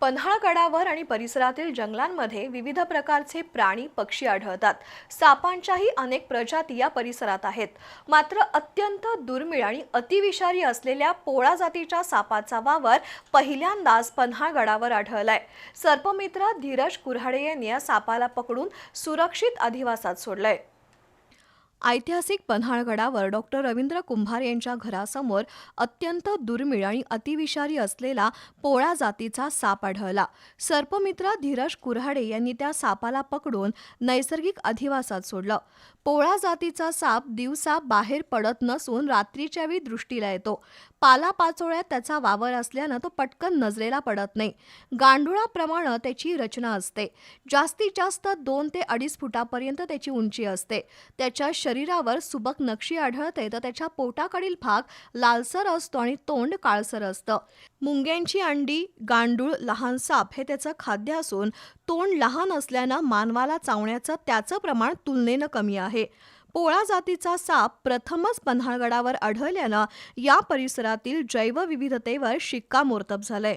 पन्हाळगडावर आणि परिसरातील जंगलांमध्ये विविध प्रकारचे प्राणी पक्षी आढळतात. सापांच्याही अनेक प्रजाती या परिसरात आहेत. मात्र अत्यंत दुर्मिळ आणि अतिविषारी असलेल्या पोळा जातीच्या सापाचा वावर पहिल्यांदाच पन्हाळगडावर आढळलाय. सर्पमित्र धीरज कुऱ्हाडे यांनी या सापाला पकडून सुरक्षित अधिवासात सोडलंय. ऐतिहासिक पन्हाळगडावर डॉक्टर रवींद्र कुंभार यांच्या घरासमोर अत्यंत दुर्मिळ आणि अतिविषारी असलेला पोळा जातीचा साप आढळला. सर्पमित्र धीरज कुऱ्हाडे यांनी त्या सापाला पकडून नैसर्गिक अधिवासात सोडलं. पोळा जातीचा साप दिवसा बाहेर पडत नसून रात्रीच्या वेळी दृष्टीला येतो. पालापाचोळ्यात त्याचा वावर असल्यानं तो पटकन नजरेला पडत नाही. गांडुळाप्रमाणे त्याची रचना असते. जास्तीत जास्त दोन ते अडीच फुटापर्यंत त्याची उंची असते. त्याच्या शरीरावर सुबक नक्षी आढळते तर त्याच्या पोटाकडील भाग लालसर असतो आणि तोंड काळसर असतं. मुंग्यांची अंडी गांडूळ लहान साप हे त्याचं खाद्य असून तोंड लहान असल्यानं मानवाला चावण्याचं त्याचं प्रमाण तुलनेनं कमी आहे. पोळा जातीचा साप प्रथमच पन्हाळगडावर आढळल्यानं या परिसरातील जैवविविधतेवर शिक्कामोर्तब झालंय.